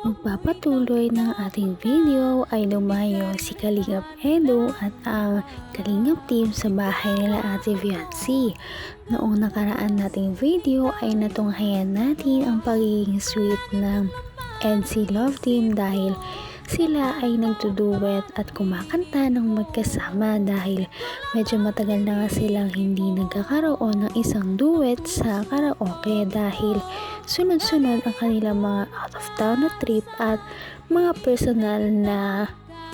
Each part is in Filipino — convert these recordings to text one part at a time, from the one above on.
Sa pagpapatuloy ng ating video ay lumayo si Kalingap Edu at ang Kalingap team sa bahay nila Ate Viancy. Noong nakaraan nating video ay natunghayan natin ang pagiging sweet ng NC Love Team dahil sila ay nagtuduet at kumakanta ng magkasama dahil medyo matagal na nga silang hindi nagkakaroon ng isang duet sa karaoke dahil sunod-sunod ang kanilang mga out of town na trip at mga personal na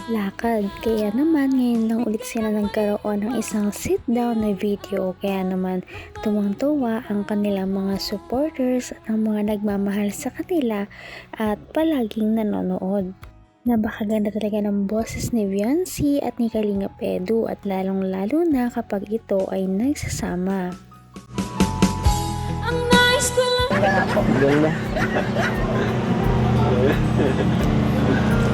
lakad. Kaya naman ngayon lang ulit sila nagkaroon ng isang sit down na video. Kaya naman tumang-tuwa ang kanilang mga supporters at ang mga nagmamahal sa kanila at palaging nanonood. Napakaganda talaga ng boses ni Viancy at ni Kalinga Pedu at lalong-lalo na kapag ito ay nagsasama. ang nais ko lang Ganda.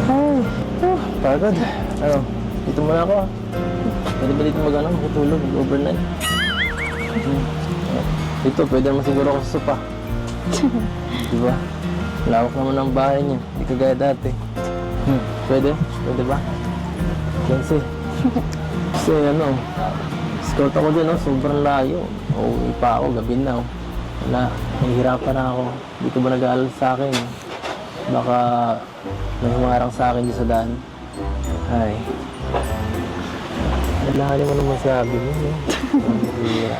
Oh, oh, pagod. Ano, dito muna ako. ah. Pwede ba dito mag ano, matulog, overnight? Hmm. Dito, pwede naman siguro ako sa sopa. Di ba? Lawak naman ang bahay niya. Di kagaya dati. Hmm. Pwede? Pwede ba? Kasi, kasi ano, scout ako din, oh, sobrang layo. Uuwi pa ako, gabi na. Oh. Wala, nahihirapan na ako. Di ko ba nag-aalala sa akin? Baka may humarang sa akin sa daan. Ay. Alalahanin mo naman sabi mo. No? Ang bihira.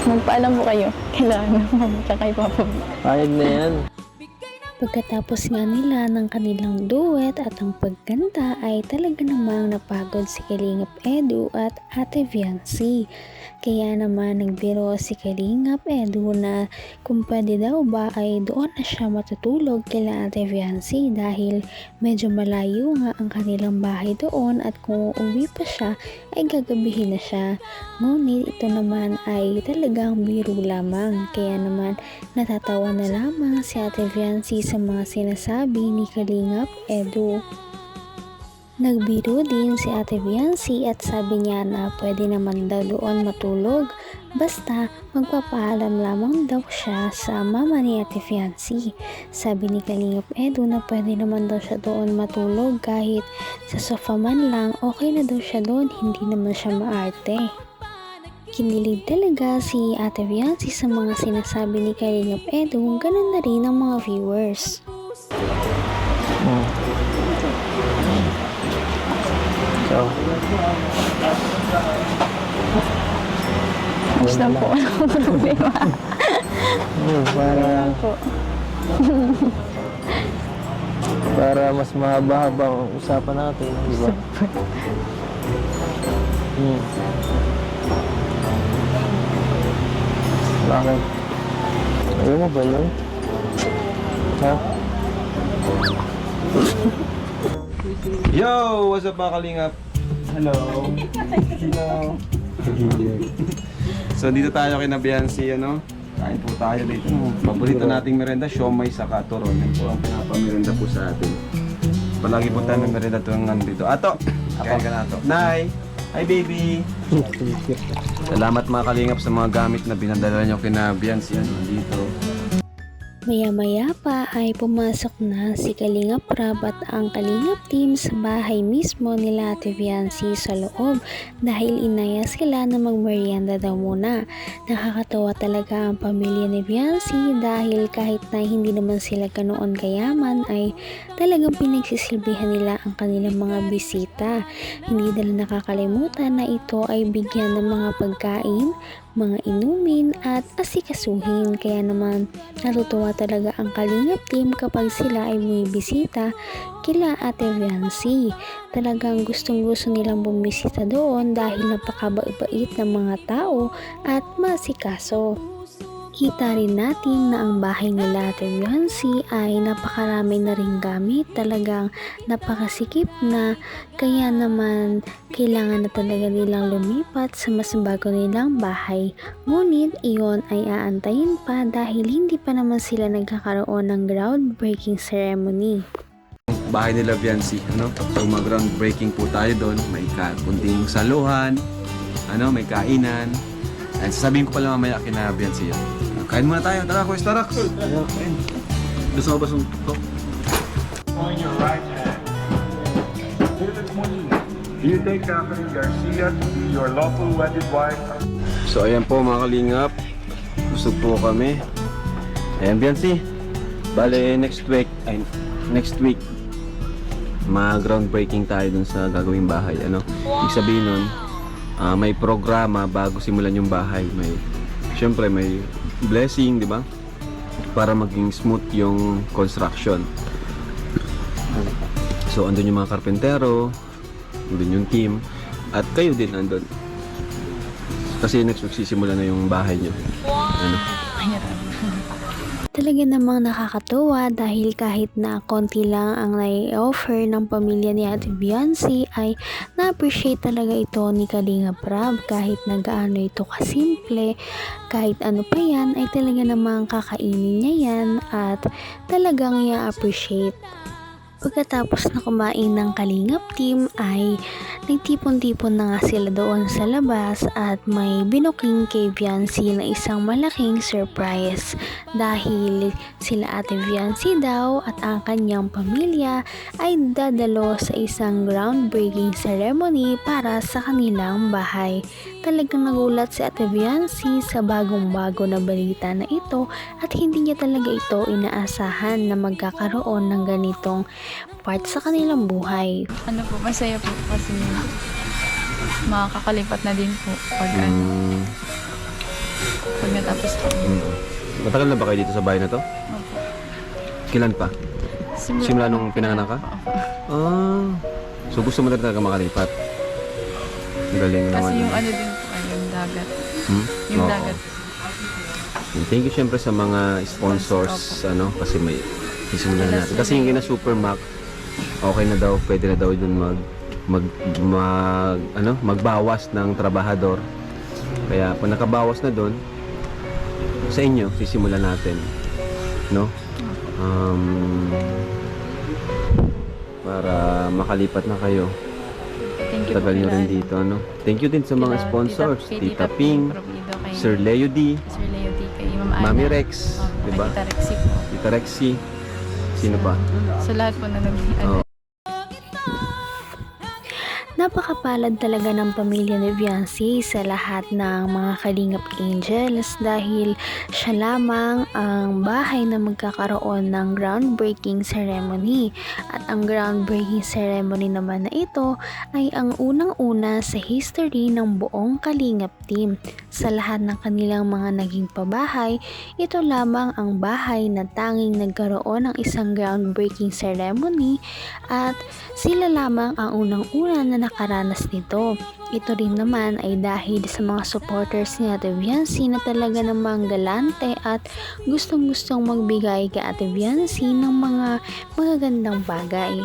Magpaalam po kayo. Kailangan na tsaka kay papa. Na yan. Pagkatapos nga nila ng kanilang duet at ang pagkanta ay talaga namang napagod si Kalingap Edu at Ate Viancy. Kaya naman nagbiro si Kalingap Edu na kung pwede daw ba ay doon na siya matutulog kila Ate Viancy dahil medyo malayo nga ang kanilang bahay doon at kung uuwi pa siya ay gagabihin na siya. Ngunit ito naman ay talagang biro lamang. Kaya naman natatawa na lamang si Ate Viancy sa mga sinasabi ni Kalingap Edu. Nagbiro din si Ate Viancy at sabi niya na pwede naman daw doon matulog basta magpapaalam lamang daw siya sa mama ni Ate Viancy. Sabi ni Kalingap Edu na pwede naman daw siya doon matulog kahit sa sofa man lang okay na daw siya doon hindi naman siya maarte. Kinilig talaga si Ate Viancy sa mga sinasabi ni Kalingap Edu, ganun na rin ang mga viewers. Hmm. So, Tapos na po. Walang problema. hmm, para, po. para mas mahaba-haba ang usapan natin. Di ba? Hmm. Bakit? Ayaw mo ba yun? Ha? Yo! What's up mga kalingap? Hello! Hello! so dito tayo kay Nabiansi, ano? Kain po tayo dito. Paborito nating merenda, siomay sa turon. Yan po ang pinapamerenda po sa atin. Palagi po tayo ng merenda tuwing nandito. Ato! Kain ka na ato. Nay! Hi baby! Salamat mga kalingap sa mga gamit na binadala nyo kina Biansi. Ano, dito. Maya-maya pa ay pumasok na si Kalingap Rab at ang Kalingap team sa bahay mismo nila Ate Viancy sa loob dahil inaya sila na magmerienda daw muna. Nakakatawa talaga ang pamilya ni Viancy dahil kahit na hindi naman sila ganoon kayaman ay talagang pinagsisilbihan nila ang kanilang mga bisita. Hindi nila nakakalimutan na ito ay bigyan ng mga pagkain, mga inumin at asikasuhin. Kaya naman natutuwa talaga ang Kalingap team kapag sila ay bumibisita kila Ate Viancy. Talagang gustong gusto nilang bumisita doon dahil napakabait ng mga tao at masikaso. Makikita rin natin na ang bahay nila Ate Beyonce ay napakarami na rin gamit. Talagang napakasikip na kaya naman kailangan na talaga nilang lumipat sa mas bago nilang bahay. Ngunit iyon ay aantayin pa dahil hindi pa naman sila nagkakaroon ng groundbreaking ceremony. Bahay nila Biancy, ano? So mag-groundbreaking po tayo doon. May kunting saluhan, ano, may kainan. And sasabihin ko pala mamaya kina Biancy yun. Kain muna tayo. Tara, Kuya Starax. Kain. Gusto mo ba sung to? on your right hand. David Molina, do you take Catherine Garcia to be your lawful wedded wife? So ayan po mga kalingap. Busog po kami. Ayan Biancy. Bale next week, ay next week ma-groundbreaking tayo dun sa gagawing bahay. Ano? Ibig sabihin nun, ah, may programa bago simulan yung bahay. May, syempre may blessing, di ba? Para maging smooth yung construction. So, andun yung mga karpentero, andun yung team, at kayo din andun. Kasi next week sisimula na yung bahay nyo. Ano? Talaga namang nakakatuwa dahil kahit na konti lang ang nai-offer ng pamilya ni Ate Beyonce ay na-appreciate talaga ito ni Kalinga Prab. Kahit na gaano ito kasimple kahit ano pa yan ay talaga namang kakainin niya yan at talagang i-appreciate Pagkatapos na kumain ng Kalingap team ay nagtipon-tipon na nga sila doon sa labas at may binuking kay Viancy na isang malaking surprise dahil sila ate Viancy daw at ang kanyang pamilya ay dadalo sa isang groundbreaking ceremony para sa kanilang bahay. Talagang nagulat si ate Viancy sa bagong-bago na balita na ito at hindi niya talaga ito inaasahan na magkakaroon ng ganitong part sa kanilang buhay. Ano po, masaya po kasi makakalipat na din po pag ano, Mm, pag natapos po. mm. Matagal na ba kayo dito sa bahay na to? Opo. Kailan pa? Simula nung pinanganak ka? Opo. Ah, so gusto mo na talaga makalipat? Galing Kasi naman. yung ano din po, ay yung dagat. Hmm? Yung Oo. dagat. Thank you syempre sa mga sponsors, ano, kasi may isimulan natin. Kasi yung kina Supermac, okay na daw, pwede na daw dun mag mag, mag ano, magbawas ng trabahador. Kaya pag nakabawas na doon, sa inyo, sisimulan natin. No? Um, para makalipat na kayo. Thank you Tagal po nyo rin dito, no? Thank you din sa mga sponsors. kay Tita Ping, kay Sir Leo D, Sir Leo D, kay Ma'am Ana. Mami Rex, Opo, di ba? Tita Rexy po. Tita Rexy. Sino pa? Sa lahat po na nag ano, Oo. Napakapalad talaga ng pamilya ni Viancy sa lahat ng mga kalingap angels dahil siya lamang ang bahay na magkakaroon ng groundbreaking ceremony. At ang groundbreaking ceremony naman na ito ay ang unang-una sa history ng buong kalingap team. Sa lahat ng kanilang mga naging pabahay, ito lamang ang bahay na tanging nagkaroon ng isang groundbreaking ceremony at sila lamang ang unang-una na nakaranas nito. Ito rin naman ay dahil sa mga supporters ni Ate Viancy na talaga namang galante at gustong-gustong magbigay kay Ate Viancy ng mga magagandang bagay.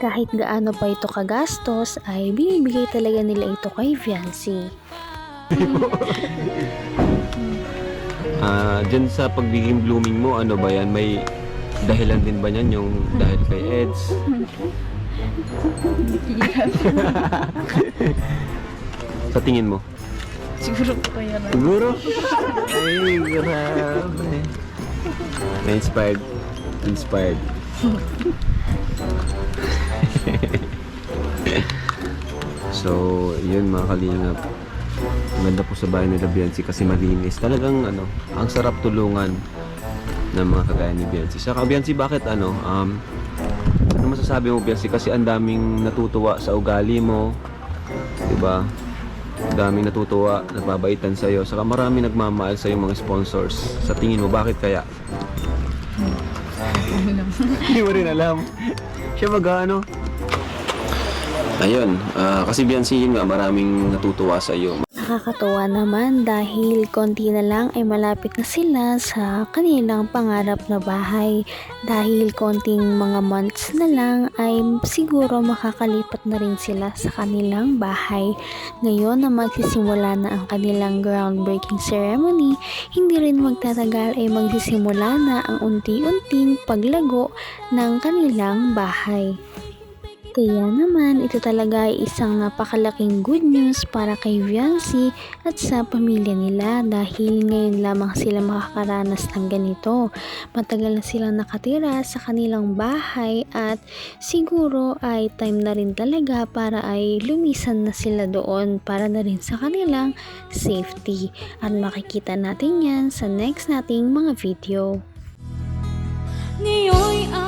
Kahit gaano pa ito kagastos ay binibigay talaga nila ito kay Viancy. Ah, dyan sa pagiging blooming mo, ano ba yan? May dahilan din ba yan yung dahil kay Eds? Sa tingin mo? siguro po kaya lang. Siguro. Ay, grabe. Na-inspired. Inspired. so, yun mga kalingap. Ang ganda po sa bahay nila Biancy kasi malinis. Talagang ano, ang sarap tulungan ng mga kagaya ni Biancy. Saka Biancy, bakit ano, um, ano masasabi mo Biancy? Kasi ang daming natutuwa sa ugali mo. 'Di ba? Ang daming natutuwa, nagbabaitan sa iyo. Saka marami nagmamahal sa iyo mga sponsors. Sa tingin mo, bakit kaya? Hindi mo rin alam. Siya mag ano? Ayun, ah, kasi Biancy yun nga, maraming natutuwa sa iyo. Nakakatuwa naman dahil konti na lang ay malapit na sila sa kanilang pangarap na bahay. Dahil konting mga months na lang ay siguro makakalipat na rin sila sa kanilang bahay. Ngayon na magsisimula na ang kanilang groundbreaking ceremony, hindi rin magtatagal ay magsisimula na ang unti-unting paglago ng kanilang bahay. Kaya naman, ito talaga ay isang napakalaking good news para kay Viancy at sa pamilya nila dahil ngayon lamang sila makakaranas ng ganito. Matagal na silang nakatira sa kanilang bahay at siguro ay time na rin talaga para ay lumisan na sila doon para na rin sa kanilang safety. At makikita natin yan sa next nating mga video. Ngayon'y apta